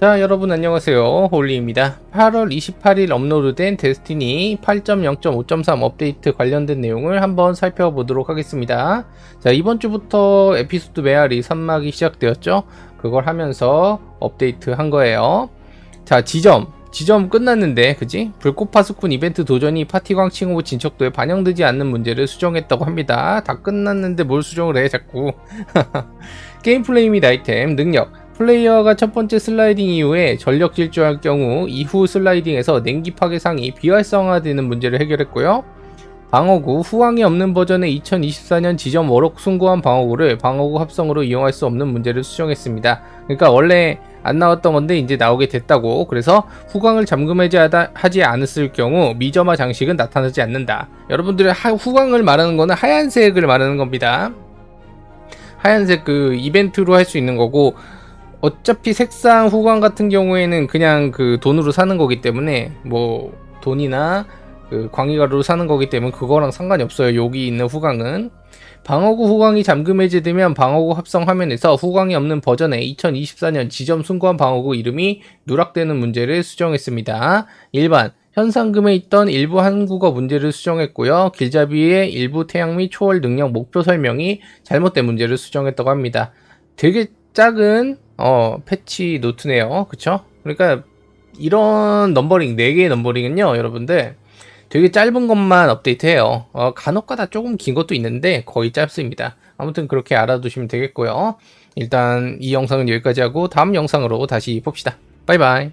자 여러분 안녕하세요. 홀리입니다. 8월 28일 업로드된 데스티니 8.0.5.3 업데이트 관련된 내용을 한번 살펴보도록 하겠습니다. 자 이번 주부터 에피소드 메아리 3막이 시작되었죠? 그걸 하면서 업데이트 한 거예요. 자 지점. 지점 끝났는데 그지? 불꽃 파수꾼 이벤트 도전이 파티광 칭호 진척도에 반영되지 않는 문제를 수정했다고 합니다. 다 끝났는데 뭘 수정을 해 자꾸. 게임 플레이 및 아이템 능력 플레이어가 첫 번째 슬라이딩 이후에 전력 질주할 경우 이후 슬라이딩에서 냉기 파괴상이 비활성화되는 문제를 해결했고요. 방어구 후황이 없는 버전의 2024년 지점 워럭 숭고한 방어구를 방어구 합성으로 이용할 수 없는 문제를 수정했습니다. 그러니까 원래 안 나왔던 건데 이제 나오게 됐다고. 그래서 후광을 잠금해제하지 않았을 경우 미점화 장식은 나타나지 않는다. 여러분들의 하- 후광을 말하는 거는 하얀색을 말하는 겁니다. 하얀색 그 이벤트로 할 수 있는 거고 어차피 색상 후광 같은 경우에는 그냥 그 돈으로 사는 거기 때문에 뭐 돈이나 그 광희가루로 사는 거기 때문에 그거랑 상관이 없어요. 여기 있는 후광은 방어구 후광이 잠금 해제되면 방어구 합성 화면에서 후광이 없는 버전의 2024년 지점 순고한 방어구 이름이 누락되는 문제를 수정했습니다. 일반 현상금에 있던 일부 한국어 문제를 수정했고요. 길잡이의 일부 태양 및 초월 능력 목표 설명이 잘못된 문제를 수정했다고 합니다. 되게 작은 어 패치 노트네요. 그쵸? 그러니까 이런 넘버링 4개의 넘버링은요, 여러분들 되게 짧은 것만 업데이트해요. 어, 간혹가다 조금 긴 것도 있는데 거의 짧습니다. 아무튼 그렇게 알아두시면 되겠고요. 일단 이 영상은 여기까지 하고 다음 영상으로 다시 봅시다. 바이바이.